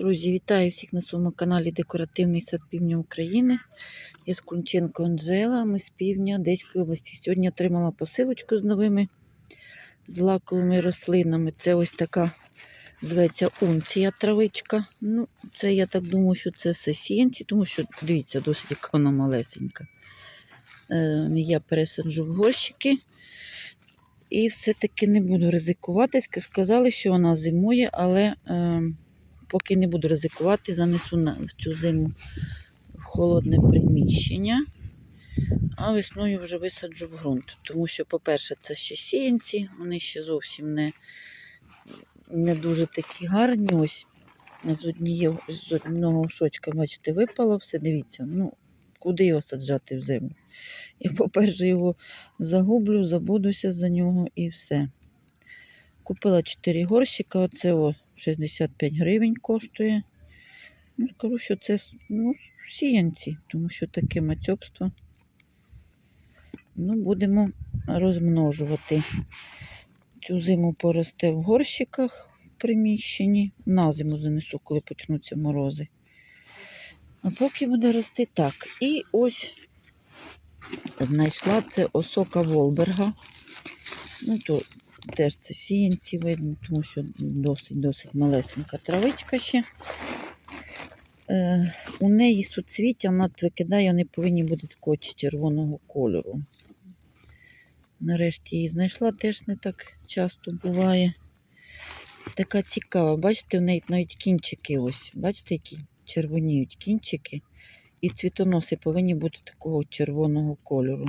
Друзі, вітаю всіх на своєму каналі Декоративний сад Півдня України. Я Скунченко Анжела, ми з півдня Одеської області. Сьогодні отримала посилочку з новими злаковими рослинами. Це ось така зветься унція травичка. Ну, це я так думаю, що це все сіянці, тому що дивіться, досить яка вона малесенька. Е, я пересаджу в горщики. І все-таки не буду ризикувати. Сказали, що вона зимує, але е, поки не буду ризикувати, занесу в цю зиму в холодне приміщення, а весною вже висаджу в ґрунт. Тому що, по-перше, це ще сіянці, вони ще зовсім не, не дуже такі гарні. Ось з, однієї, з одного шочка, бачите, випало все. Дивіться, ну, куди його саджати в зиму? Я, по-перше, його загублю, забудуся за нього і все. Купила 4 горщика, оце о 65 гривень коштує. Ну, скажу, що це ну, сіянці, тому що таке мацьобство. Ну, будемо розмножувати. Цю зиму поросте в горщиках в приміщенні. На зиму занесу, коли почнуться морози. А поки буде рости так. І ось знайшла це осока Волберга. Ну, то теж це сіянці видно, тому що досить-досить малесенька травичка ще. Е, у неї суцвіття, вона викидає, вони повинні бути такого червоного кольору. Нарешті її знайшла, теж не так часто буває. Така цікава, бачите, в неї навіть кінчики ось, бачите, які червоніють кінчики. І цвітоноси повинні бути такого червоного кольору.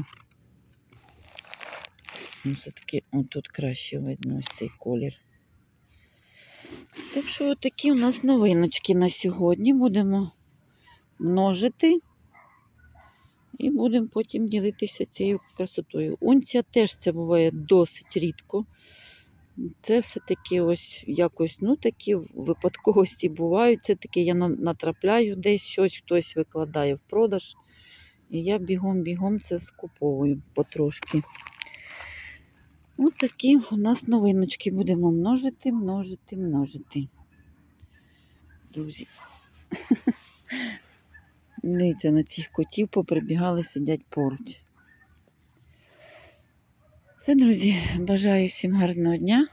Ну, Все-таки тут краще видно ось цей колір. Так що такі у нас новиночки на сьогодні. Будемо множити і будемо потім ділитися цією красотою. Унція теж це буває досить рідко. Це все-таки ось якось, ну такі випадковості бувають. Це таки я натрапляю десь щось, хтось викладає в продаж. І я бігом-бігом це скуповую потрошки. Ось такі у нас новиночки. Будемо множити, множити, множити. Друзі. Дивіться, на цих котів поприбігали, сидять поруч. Все, друзі, бажаю всім гарного дня.